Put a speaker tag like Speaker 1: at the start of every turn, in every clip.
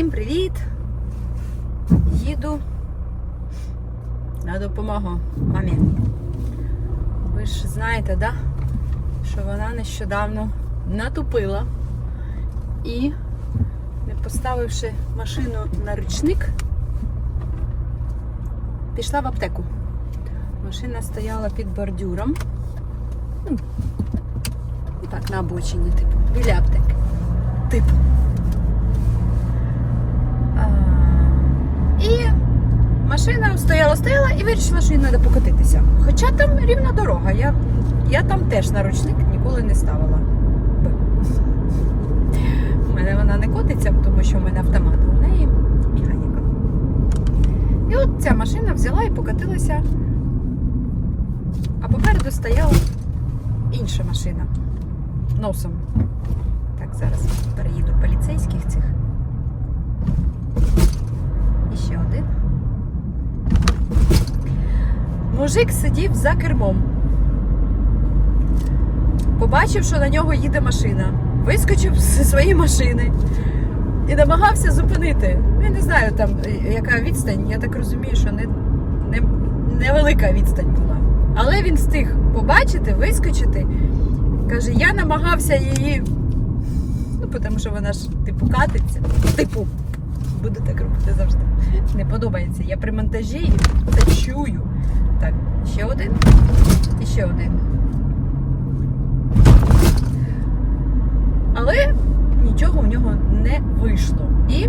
Speaker 1: Всім привіт! Їду на допомогу мамі. Ви ж знаєте, да? що вона нещодавно натупила і, не поставивши машину на ручник, пішла в аптеку. Машина стояла під бордюром. Ну, так, на обочині, типу, біля аптеки. Типу. А, І машина стояла, стояла і вирішила, що їй треба покотитися. Хоча там рівна дорога. Я, я там теж на ручник ніколи не ставила. У мене вона не котиться, тому що в мене автомат, у неї механіка. І от ця машина взяла і покотилася. А попереду стояла інша машина носом. Так, зараз переїду поліцейських цих. І ще один. Мужик сидів за кермом. Побачив, що на нього їде машина. Вискочив зі своєї машини і намагався зупинити. Я не знаю там, е, яка відстань. Я так розумію, що не, не, невелика відстань була. Але він встиг побачити, вискочити. Каже, я намагався її. Ну, тому що вона ж типу катиться. Типу, буду так робити завжди. Не подобається. Я при монтажі це чую. Так, ще один і ще один. Але нічого у нього не вийшло. І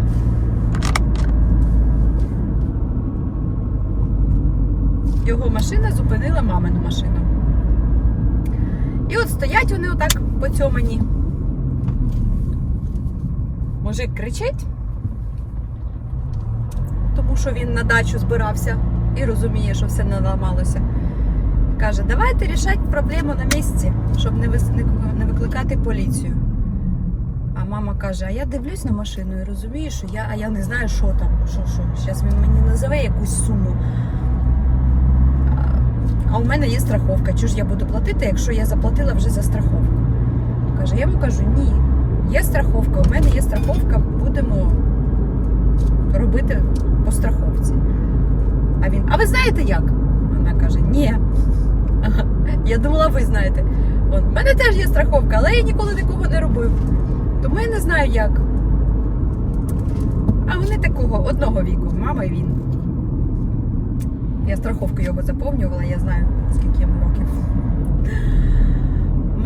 Speaker 1: його машина зупинила мамину машину. І от стоять вони отак поцьомані. Мужик кричить, тому що він на дачу збирався і розуміє, що все наламалося. Каже, давайте рішати проблему на місці, щоб не, викликати поліцію. А мама каже: а я дивлюсь на машину і розумію, що я, а я не знаю, що там, що, що. Зараз він мені назове якусь суму. А у мене є страховка. Чого ж я буду платити, якщо я заплатила вже за страховку? Каже, я йому кажу, ні, є страховка, у мене є страховка, будемо робити по страховці. А він, а ви знаєте як? Вона каже, ні. Я думала, ви знаєте. У мене теж є страховка, але я ніколи такого не робив. Тому я не знаю як. А вони такого одного віку, мама і він. Я страховку його заповнювала, я знаю, скільки йому років.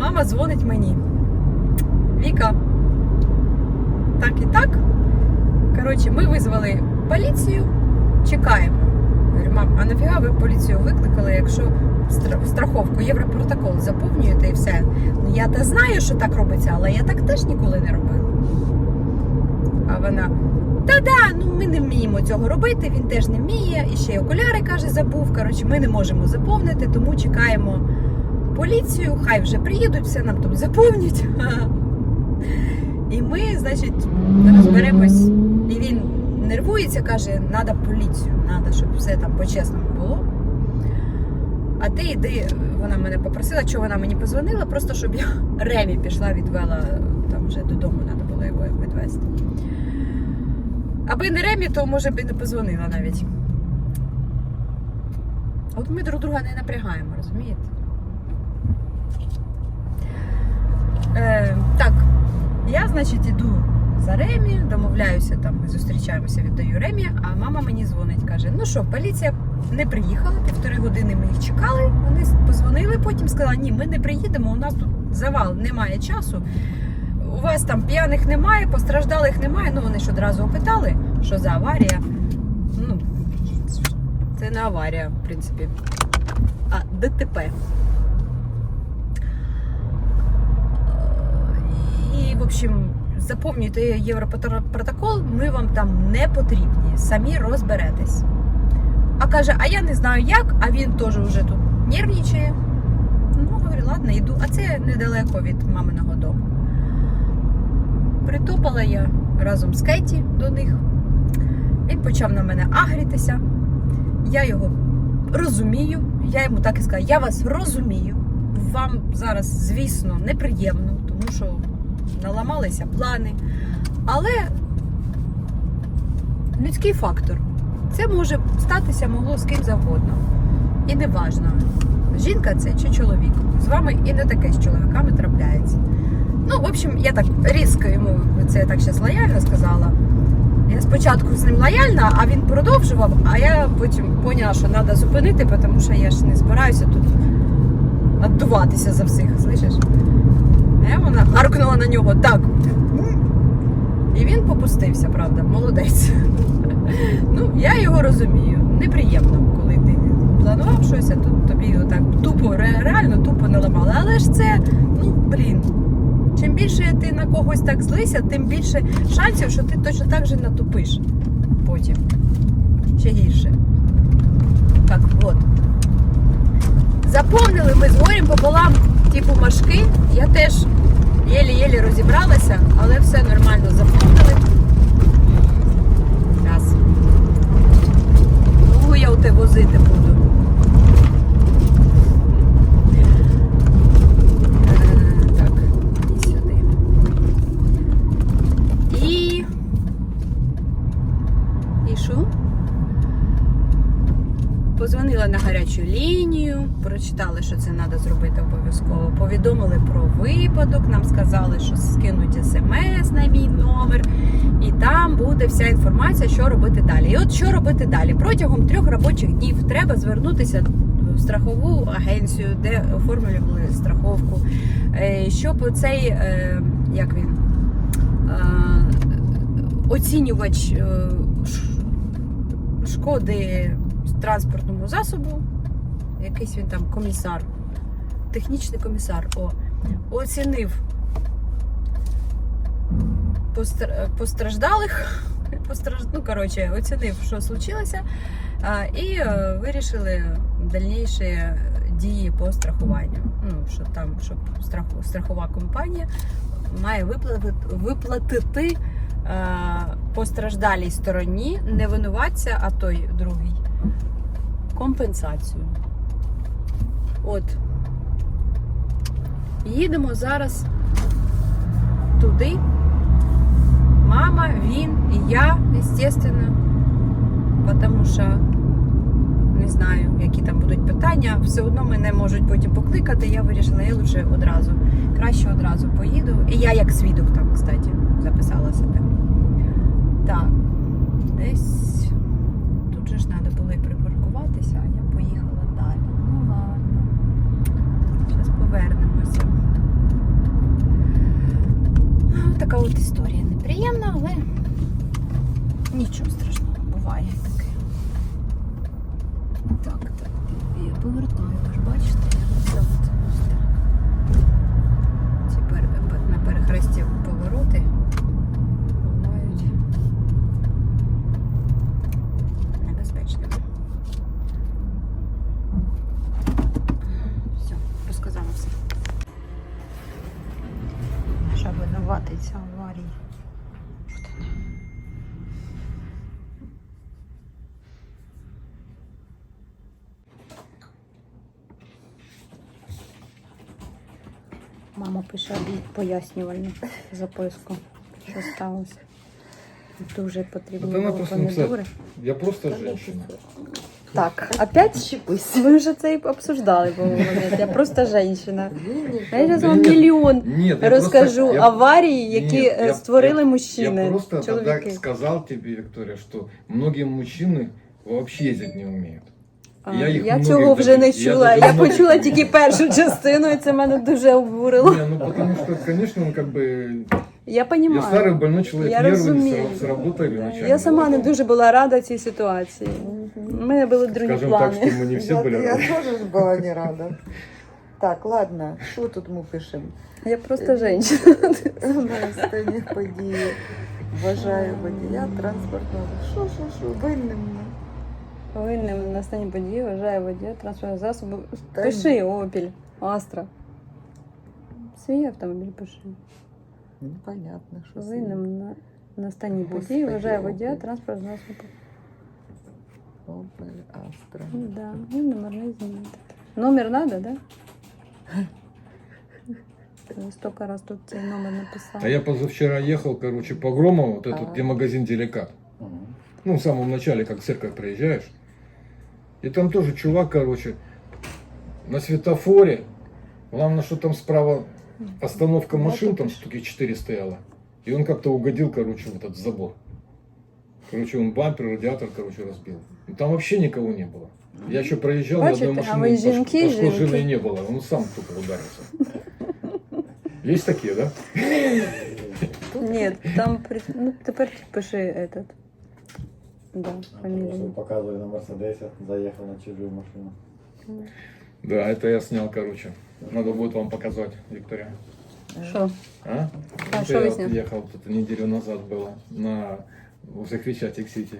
Speaker 1: Мама дзвонить мені. Віка. Так і так. Коротше, ми визвали поліцію, чекаємо. Говорю, мам, а нафіга ви поліцію викликали, якщо стра- страховку, європротокол заповнюєте і все. Ну я та знаю, що так робиться, але я так теж ніколи не робила. А вона. Та-да, ну ми не вміємо цього робити, він теж не вміє. І ще й окуляри каже, забув. Коротше, ми не можемо заповнити, тому чекаємо поліцію, хай вже приїдуть, все нам тут заповнять. І ми, значить, розберемось. І він нервується, каже, треба поліцію, треба, щоб все там по-чесному було. А ти йди, вона мене попросила, що вона мені позвонила, просто щоб я Ремі пішла, відвела там вже додому, треба було його відвезти. Аби не Ремі, то може б і не позвонила навіть. От ми друг друга не напрягаємо, розумієте? Е, так, я, значить, іду за Ремі, домовляюся, там ми зустрічаємося, віддаю Ремі, а мама мені дзвонить, каже: ну що, поліція не приїхала, півтори години ми їх чекали. Вони позвонили, потім сказали, ні, ми не приїдемо, у нас тут завал, немає часу. У вас там п'яних немає, постраждалих немає. Ну вони ж одразу опитали, що за аварія. Ну, це не аварія, в принципі, а ДТП. І, в общем, заповнюйте європротокол, ми вам там не потрібні, самі розберетесь. А каже, а я не знаю як, а він теж вже тут нервничає. Ну, говорю, ладно, йду. А це недалеко від маминого дому. Притопала я разом з Кеті до них. Він почав на мене агрітися. Я його розумію. Я йому так і сказала, я вас розумію. Вам зараз, звісно, неприємно, тому що наламалися плани. Але людський фактор. Це може статися могло з ким завгодно. І не важно, жінка це чи чоловік. З вами і не таке з чоловіками трапляється. Ну, в общем, я так різко йому це так зараз лояльно сказала. Я спочатку з ним лояльна, а він продовжував, а я потім поняла, що треба зупинити, тому що я ж не збираюся тут віддуватися за всіх, слышиш? Я вона аркнула на нього так. І він попустився, правда, молодець. Ну, я його розумію. Неприємно, коли ти планував щось, а тут тобі отак тупо, реально тупо не ламали. Але ж це, ну, блін. Чим більше ти на когось так злися, тим більше шансів, що ти точно так же натупиш потім. Ще гірше. Так, от. Заповнили ми з горем пополам, типу машки. Я теж єлі-єлі розібралася, але все нормально заповнили. Зараз. Довго я у тебе возити буду. Е, Так, і сюди. І. І що? Позвонила на гарячу лінію, прочитали, що це треба зробити обов'язково. Повідомили про випадок, нам сказали, що скинуть смс на мій номер, і там буде вся інформація, що робити далі. І от що робити далі? Протягом трьох робочих днів треба звернутися в страхову агенцію, де оформлювали страховку, е, щоб цей, е, як він, е, оцінювач шкоди транспортному засобу, якийсь він там комісар, технічний комісар, о, оцінив постр- постраждалих, постраж... ну, коротше, оцінив, що случилося, і е, вирішили дальніші дії по страхуванню. Ну, що там, щоб страхова компанія має виплатити, виплатити е, постраждалій стороні, не винуватця, а той другий компенсацію. От. Їдемо зараз туди. Мама, він і я, естественно. Тому що не знаю, які там будуть питання. Все одно мене можуть потім покликати. Я вирішила, я лише одразу. Краще одразу поїду. І я як свідок там, кстати, записала себе. Так, десь тут же ж треба було і припаркуватися, а я поїхала далі. Ну ладно. Зараз повернемося. Ну, Така от історія неприємна, але нічого страшного, буває таке. Так, так, я повертаю, ви ж бачите, це от ось так. Ці пер- на перехресті повороти бувають небезпечними. Все, розказала все. Ця аварії? Мама пише пояснювальну записку, що сталося. Дуже були
Speaker 2: просто. Я просто женщина.
Speaker 1: Так, опять щепись. Ми вже це і обсуждали, по-моєму. Я просто женщина. Я зараз вам мільйон
Speaker 2: Нет, я
Speaker 1: розкажу
Speaker 2: просто- я-
Speaker 1: аварії, які
Speaker 2: створили
Speaker 1: е,
Speaker 2: я-
Speaker 1: створили
Speaker 2: Я
Speaker 1: мужчини.
Speaker 2: просто тогда
Speaker 1: чоловіки.
Speaker 2: сказал тебе, Виктория, что многие мужчины вообще ездить не умеют.
Speaker 1: А,
Speaker 2: я їх
Speaker 1: я
Speaker 2: многих
Speaker 1: цього вже не
Speaker 2: добив. Я
Speaker 1: чула.
Speaker 2: дуже
Speaker 1: Я
Speaker 2: многих
Speaker 1: почула
Speaker 2: добив.
Speaker 1: тільки першу частину, і це мене дуже обурило.
Speaker 2: Не, ну потому что, конечно, он как бы...
Speaker 1: Я
Speaker 2: Я старый
Speaker 1: розумію.
Speaker 2: больной человек,
Speaker 1: Я
Speaker 2: нервы
Speaker 1: розумію.
Speaker 2: с- сработали ночами.
Speaker 1: Я сама не дуже була рада цій ситуації. У мене були другі
Speaker 2: Скажем так,
Speaker 1: плани.
Speaker 2: что мы не все
Speaker 3: Я,
Speaker 2: были
Speaker 3: я
Speaker 2: рады.
Speaker 3: теж була не рада. Так, ладно, що тут ми пишемо?
Speaker 1: Я просто жінка.
Speaker 3: На стані події. Вважаю водія транспортного. Що, що, що, винним.
Speaker 1: Винним на стані події вважає водія транспортного засобу.
Speaker 3: Та
Speaker 1: Пиши Опіль, Астра. Свій автомобіль пиши.
Speaker 3: Непонятно, що це.
Speaker 1: Винним на, на стані події
Speaker 3: Господи,
Speaker 1: вважає водія
Speaker 3: Опіль.
Speaker 1: транспортного засобу.
Speaker 3: Opel Astra.
Speaker 1: Да, ну номерний знімати. Номер надо, да? Я столько раз тут цей номер написала.
Speaker 2: А я позавчера ехал, короче, по Громову, вот этот,
Speaker 3: Ага.
Speaker 2: где магазин Деликат. Ну, в самом начале, как в церковь приезжаешь. И там тоже чувак, короче, на светофоре. Главное, что там справа остановка машин, там штуки 4 стояло. И он как-то угодил, короче, в этот забор. Короче, он бампер, радиатор, короче, разбил. И там вообще никого не было. Я еще проезжал, ни
Speaker 1: Бачите,
Speaker 2: одной
Speaker 1: а
Speaker 2: машины
Speaker 1: ви жінки,
Speaker 2: пош- пошкодженной
Speaker 1: жінки.
Speaker 2: не было. Он сам только ударился. Есть такие, да?
Speaker 1: Ні, там при- ну, тепер пиши этот. Да,
Speaker 4: Просто
Speaker 1: фамілію.
Speaker 4: показывали на Мерседесе, заехал на чужую машину.
Speaker 2: Да, это я снял, короче. Надо будет вам показать, Виктория.
Speaker 1: Що?
Speaker 2: А?
Speaker 1: А,
Speaker 2: Это
Speaker 1: что
Speaker 2: я
Speaker 1: вы
Speaker 2: вот
Speaker 1: сняли?
Speaker 2: ехал тут неделю назад было на в Захвещатик Сити.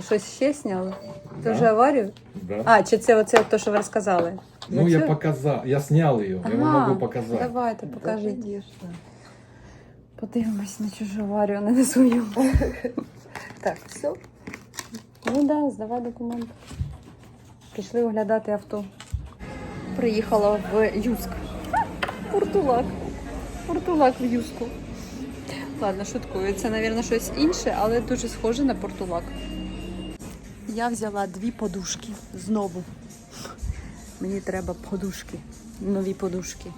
Speaker 1: Щось ще зняли? Ти
Speaker 2: Да.
Speaker 1: вже аварію?
Speaker 2: Да.
Speaker 1: А, чи це оце те, що ви розказали?
Speaker 2: ну, я
Speaker 1: цю?
Speaker 2: показал, я снял ее, я вам
Speaker 1: Ага,
Speaker 2: могу показать.
Speaker 1: Давайте,
Speaker 3: Да,
Speaker 1: покажіть.
Speaker 3: конечно.
Speaker 1: Подивимось на чужу аварію, не на свою.
Speaker 3: Так, все.
Speaker 1: Ну да, здавай документи. Пішли оглядати авто. Приїхала в Юск. Портулак. Портулак в Юску. Ладно, шуткую. Це, мабуть, щось інше, але дуже схоже на портулак. Я взяла дві подушки знову. Мені треба подушки, нові подушки.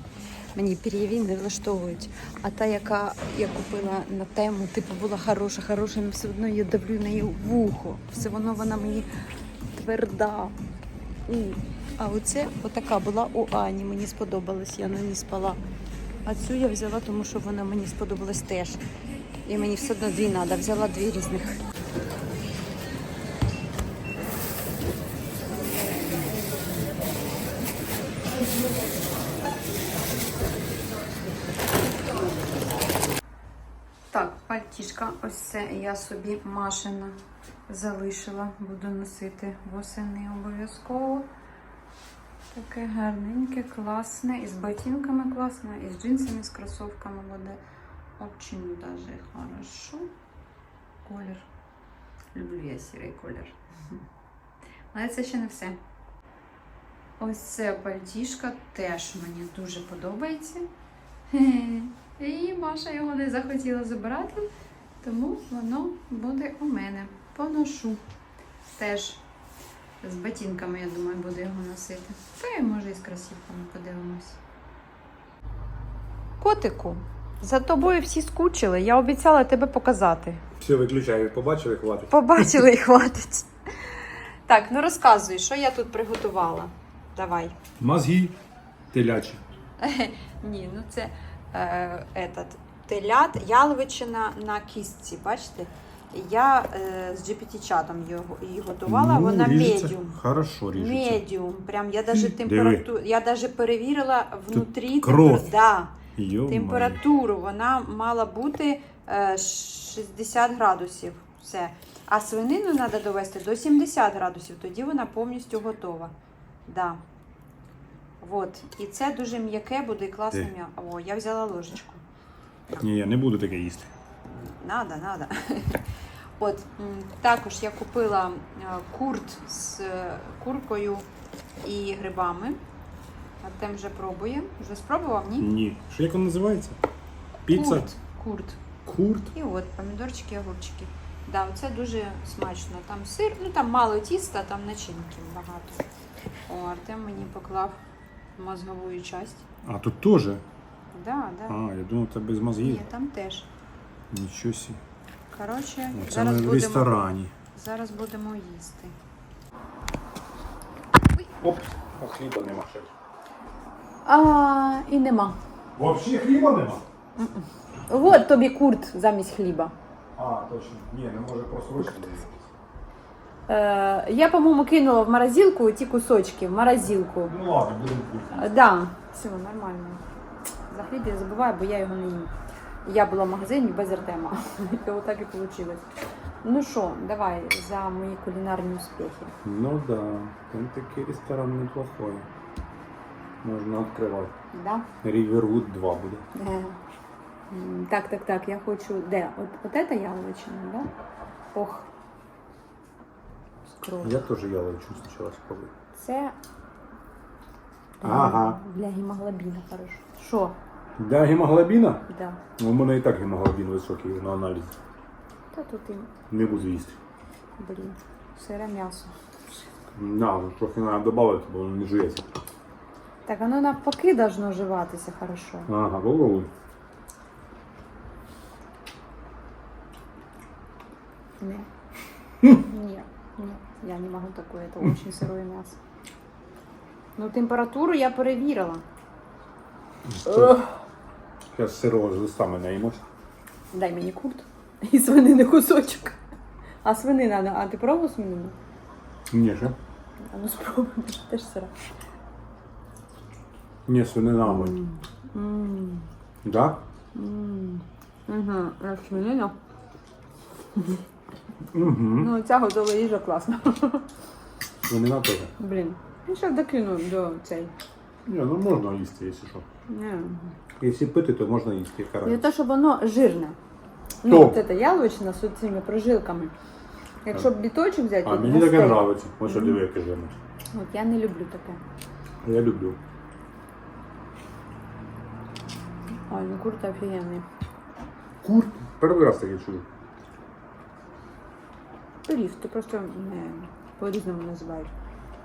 Speaker 1: Мені пір'єві не влаштовують. А та, яка я купила на тему, типу, була хороша, хороша, але все одно я давлю неї вухо. Все одно вона мені тверда. А оце отака була у Ані. Мені сподобалась, я на ній спала. А цю я взяла, тому що вона мені сподобалась теж. І мені все одно дві треба, взяла дві різних. Пальтішка, ось це я собі машина залишила. Буду носити восени обов'язково. Таке гарненьке, класне, і з ботинками класне, і з джинсами, з кросовками буде очень даже хорошо. Колір. Люблю я сірий колір. Але це ще не все. Ось це пальтішка теж мені дуже подобається. І Маша його не захотіла забирати, тому воно буде у мене. Поношу. Теж з ботинками, я думаю, буду його носити. Та й може і з кросівками подивимось. Котику, за тобою всі скучили. Я обіцяла тебе показати.
Speaker 5: Все, виключаю, побачили, хватить.
Speaker 1: Побачили і хватить. Так, ну розказуй, що я тут приготувала. Давай.
Speaker 5: Мозги телячі.
Speaker 1: Ні, ну це е, этот, телят, яловичина на кістці, бачите? Я е, з GPT-чатом його, її готувала,
Speaker 5: Ну,
Speaker 1: вона
Speaker 5: ріжеться.
Speaker 1: медіум.
Speaker 5: Хорошо ріжеться.
Speaker 1: Медіум. Прям я даже
Speaker 5: Диви.
Speaker 1: температуру, я даже перевірила внутрі
Speaker 5: кров.
Speaker 1: темпер- да,
Speaker 5: Йо-моє.
Speaker 1: температуру. Вона мала бути е, 60 градусів. Все. А свинину треба довести до 70 градусів, тоді вона повністю готова. Да. Вот. І це дуже м'яке буде і класне
Speaker 5: Ти.
Speaker 1: О, я взяла ложечку.
Speaker 5: Ні, я не буду таке їсти.
Speaker 1: Надо, надо. От, м, також я купила е, курт з е, куркою і грибами. Артем вже пробує. Вже спробував, ні?
Speaker 5: Ні. Що як воно називається? Піца?
Speaker 1: Курт. Курт.
Speaker 5: Курт?
Speaker 1: І от помідорчики, і огурчики. Да, це дуже смачно. Там сир, ну там мало тіста, там начинки багато. О, Артем мені поклав мозгову часть.
Speaker 5: А тут теж.
Speaker 1: Да, да.
Speaker 5: А, я думав, це без мозгів.
Speaker 1: Ні, там теж.
Speaker 5: Нічого сі.
Speaker 1: Коротше,
Speaker 5: Це
Speaker 1: зараз
Speaker 5: ми в
Speaker 1: будемо,
Speaker 5: ресторані.
Speaker 1: зараз будемо їсти.
Speaker 5: Оп, а хліба нема.
Speaker 1: А, і нема.
Speaker 5: Взагалі хліба нема?
Speaker 1: От тобі курт замість хліба.
Speaker 5: А, точно. Ні, не може просрочити.
Speaker 1: Е, я, по-моєму, кинула в морозилку ті кусочки, в морозилку.
Speaker 5: Ну ладно, будемо.
Speaker 1: Е, Да, все, нормально. За хліб я забуваю, бо я його не їм. Я була в магазині без Артема. І отак і вийшло. Ну що, давай за мої кулінарні успіхи.
Speaker 5: Ну да, там такий ресторан неплохой. Можна відкривати.
Speaker 1: Да?
Speaker 5: Riverwood 2 буде.
Speaker 1: Е, м, Так, так, так, я хочу. Де? От, от це яловичина, да? Ох. Скрот.
Speaker 5: Я теж яловичину спочатку спробую.
Speaker 1: Це
Speaker 5: Ага.
Speaker 1: для гемоглобіна хорошо. Що?
Speaker 5: Для гемоглобіна?
Speaker 1: Да.
Speaker 5: Ну, У мене і так гемоглобін високий на аналізі.
Speaker 1: Та тут і
Speaker 5: Не буду їсти.
Speaker 1: Блін, сире м'ясо.
Speaker 5: На, ну, трохи треба додати, бо воно не жується.
Speaker 1: Так воно навпаки должно жеватися хорошо.
Speaker 5: Ага, попробуй.
Speaker 1: Ні. Я не можу такое, это очень сырое мясо. Ну, температуру я перевірила.
Speaker 5: Зараз сирого з листами наїмось.
Speaker 1: Дай мені курт. І свинини кусочок. А свинина, а ти пробував свинину?
Speaker 5: Ні, ще.
Speaker 1: А ну спробуй, теж сира.
Speaker 5: Ні, свинина, мабуть.
Speaker 1: Ммм.
Speaker 5: Да?
Speaker 1: Угу, як свинина.
Speaker 5: Угу.
Speaker 1: Ну, ця готова їжа класна.
Speaker 5: Свинина теж.
Speaker 1: Блін. Ну, зараз докину до цей.
Speaker 5: Ні, ну можна їсти, якщо що.
Speaker 1: Ні.
Speaker 5: Якщо пити, то можна їсти. яка
Speaker 1: Не
Speaker 5: разниця.
Speaker 1: те, щоб воно жирне. Ну,
Speaker 5: То.
Speaker 1: от це яловичина з цими прожилками. Якщо б біточок взяти,
Speaker 5: А
Speaker 1: то
Speaker 5: мені
Speaker 1: на
Speaker 5: таке
Speaker 1: стейк.
Speaker 5: подобається. Ось що диви, яке жирне.
Speaker 1: От я не люблю таке.
Speaker 5: Я люблю.
Speaker 1: Ой, ну курт офігенний.
Speaker 5: Курт? Перший раз таке чую.
Speaker 1: Пиріг, ти просто не по-різному називаєш.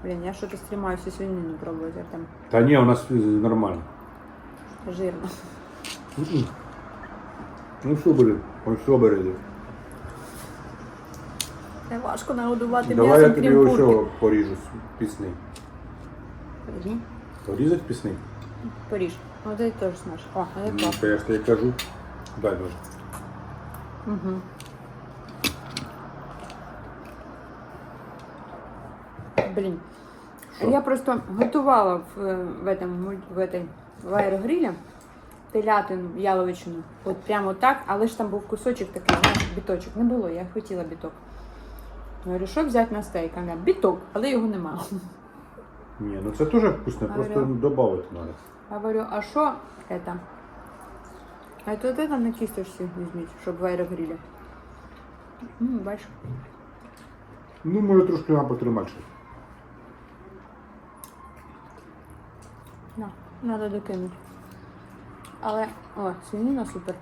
Speaker 1: Блін, я щось стрімаюся свинину пробувати, там
Speaker 5: Та ні, у нас нормально.
Speaker 1: жирно.
Speaker 5: Ну що бери? Ось що бери.
Speaker 1: Це важко нагодувати
Speaker 5: Давай я тобі
Speaker 1: крім курки.
Speaker 5: поріжу пісний.
Speaker 1: Подожди.
Speaker 5: Порізать пісний?
Speaker 1: Поріж. Ось це теж смаж. О, це
Speaker 5: Ну,
Speaker 1: класно.
Speaker 5: то я ж тобі кажу. Дай нож.
Speaker 1: Угу. Блін.
Speaker 5: Що?
Speaker 1: Я просто готувала в, е, в, этом, муль- в, этой, в аерогрилі телятину, яловичину. От прямо так, але ж там був кусочок такий, знаєш, біточок. Не було, я хотіла біток. Говорю, що взяти на стейк? Вона, біток, але його нема.
Speaker 5: Ні, ну це теж вкусно, просто
Speaker 1: Говорю.
Speaker 5: додати треба.
Speaker 1: Говорю, а що это? А то это на кісточці візьміть, щоб в аерогрилі. М, бачиш.
Speaker 5: Ну, може трошки нам потримати. ще.
Speaker 1: Надо докинути. Але, о, свинина супер.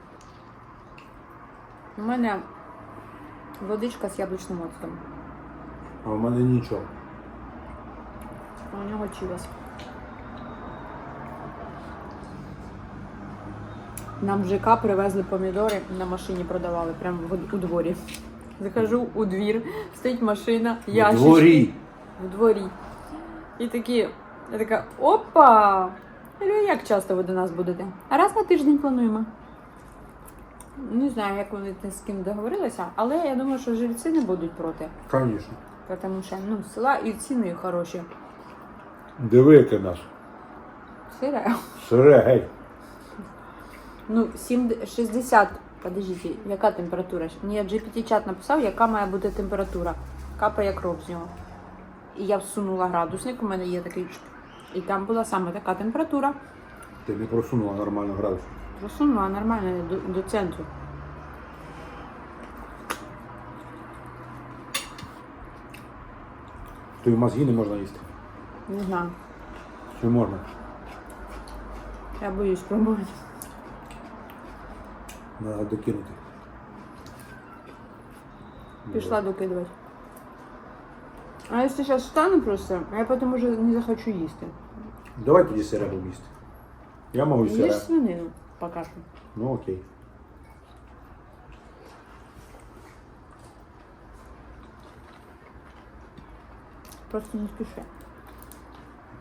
Speaker 1: У мене водичка з яблучним оцтом.
Speaker 5: А в мене нічого.
Speaker 1: А у нього чилос. Нам в ЖК привезли помідори, на машині продавали, прямо в- у дворі. Захожу у двір, стоїть машина,
Speaker 5: В
Speaker 1: ящички.
Speaker 5: дворі.
Speaker 1: в дворі. І такі, я така, опа! Я як часто ви до нас будете? Раз на тиждень плануємо. Не знаю, як вони з ким договорилися, але я думаю, що жильці не будуть проти.
Speaker 5: Звісно.
Speaker 1: Тому що ну, села і ціни хороші.
Speaker 5: Диви, яке наш.
Speaker 1: Сире.
Speaker 5: Сире, гей.
Speaker 1: Ну, 7, 60. Подождіть, яка температура? Мені GPT-чат написав, яка має бути температура. Капає кров з нього. І я всунула градусник, у мене є такий. І там була саме така температура.
Speaker 5: Ти не просунула нормально градус.
Speaker 1: Просунула нормально до, до центру.
Speaker 5: То й мозги не можна їсти.
Speaker 1: Не знаю.
Speaker 5: Чи можна?
Speaker 1: Я боюсь пробувати.
Speaker 5: Треба докинути.
Speaker 1: Пішла докидувати. А якщо зараз встану просто, я потім уже не захочу їсти.
Speaker 5: Давай тоді сире будемо їсти. Я можу
Speaker 1: Їж
Speaker 5: сире.
Speaker 1: свинину поки що.
Speaker 5: Ну окей.
Speaker 1: Просто не спеши.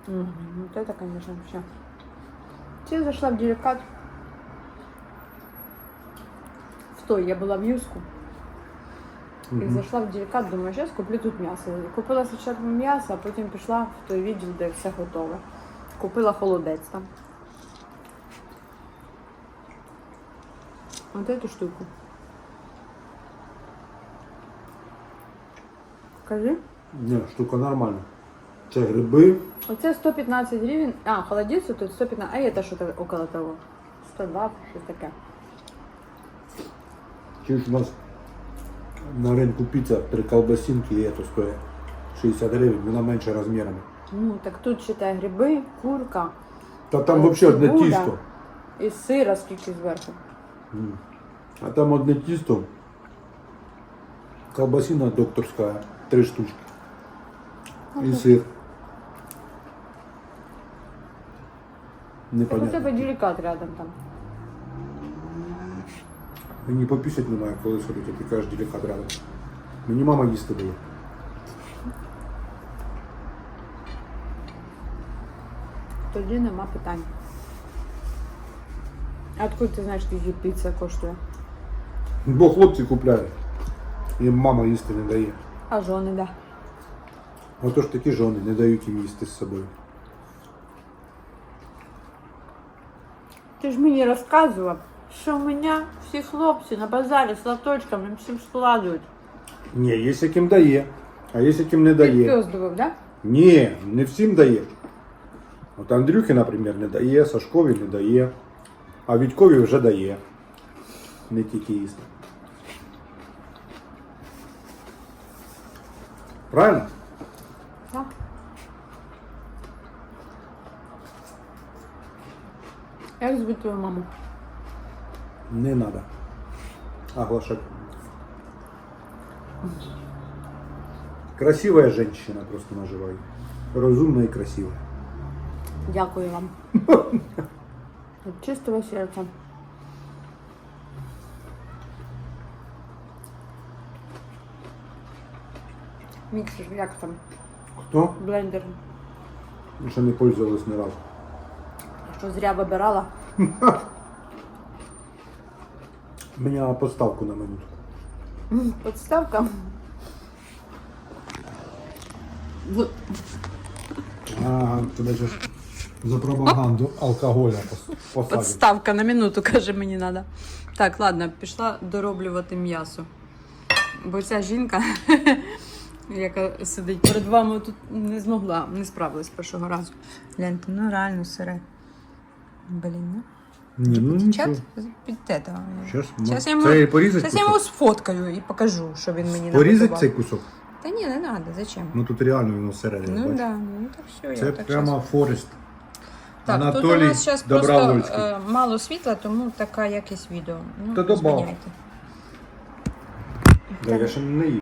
Speaker 1: Мгм, Вот это, конечно, все. Я зашла в деликат. В той, я была в Юску. І зайшла в деликат, думаю, зараз куплю тут м'ясо. Купила спочатку м'ясо, а потім пішла в той відділ, де все готове. Купила холодець там. Вот эту штуку. Скажи.
Speaker 5: Ні, штука нормальна. Це гриби.
Speaker 1: Оце 115 гривень. А, холодець тут 115, а это что-то около того. 120, щось таке.
Speaker 5: Чи ж у нас на ринку піца три колбасинки і це стоїть 60 гривень, вона менше розмірами.
Speaker 1: Ну, так тут считай гриби, курка
Speaker 5: Та там
Speaker 1: Е,
Speaker 5: взагалі одне
Speaker 1: цибуля.
Speaker 5: тісто.
Speaker 1: і сира скільки зверху.
Speaker 5: М. А там одне тісто. Колбасина докторская, три штучки. И сыр.
Speaker 1: Так у тебе
Speaker 5: Непонятно.
Speaker 1: делікат рядом там.
Speaker 5: Мені попісять немає, коли а ти кажеш делікат рядом. Мені мама їсти дає.
Speaker 1: Тоді нема питань. А откуда ти знаєш, скільки піца коштує?
Speaker 5: Бо хлопці купляють. Їм мама їсти не дає.
Speaker 1: А жони, да.
Speaker 5: Отож такі жони не дають їм їсти з собою.
Speaker 1: Ти ж мені розказував, що у мене всі хлопці на базарі з латочками всім складують.
Speaker 5: Ні, є яким дає, а є яким не дає.
Speaker 1: Підпьоздував, да?
Speaker 5: Ні, не всім дає. От Андрюхи, наприклад, не дає, Сашкові не дає, а Вітькові вже дає. Не тільки їсти. Правильно?
Speaker 1: Так. Як звуть твою маму?
Speaker 5: Не надо. Оглашать. Красивая женщина просто наживаю. Розумна і красива.
Speaker 1: Дякую вам. От чистого серця. Міксер, як там?
Speaker 5: Хто?
Speaker 1: Блендер.
Speaker 5: Ще не пользовалась ні разу.
Speaker 1: Що зря вибирала.
Speaker 5: Мене поставку на минутку.
Speaker 1: Подставка. Вот.
Speaker 5: А, тебе ж за пропаганду алкоголя посадять.
Speaker 1: Подставка на минуту, каже, мені треба. Так, ладно, пішла дороблювати м'ясо. Бо ця жінка, яка сидить перед вами, тут не змогла, не справилась першого разу. Гляньте, ну реально сире. Блін, ну.
Speaker 5: Ні, ну нічого.
Speaker 1: Чат під этого.
Speaker 5: Щас, ну,
Speaker 1: я йому-
Speaker 5: це і порізать
Speaker 1: я йому
Speaker 5: кусок?
Speaker 1: сфоткаю і покажу, що він мені
Speaker 5: Порізать
Speaker 1: наготував.
Speaker 5: цей кусок?
Speaker 1: Та ні, не треба, зачем?
Speaker 5: Ну тут реально воно всередині.
Speaker 1: Ну
Speaker 5: бачиш?
Speaker 1: да, ну так все,
Speaker 5: Це
Speaker 1: я так
Speaker 5: прямо
Speaker 1: щас-
Speaker 5: Форест.
Speaker 1: Так, тут у
Speaker 5: Анатолій
Speaker 1: нас зараз просто
Speaker 5: Добровольський.
Speaker 1: е, мало світла, тому така якість відео. Ну,
Speaker 5: Та добав. Да, я ще не їв.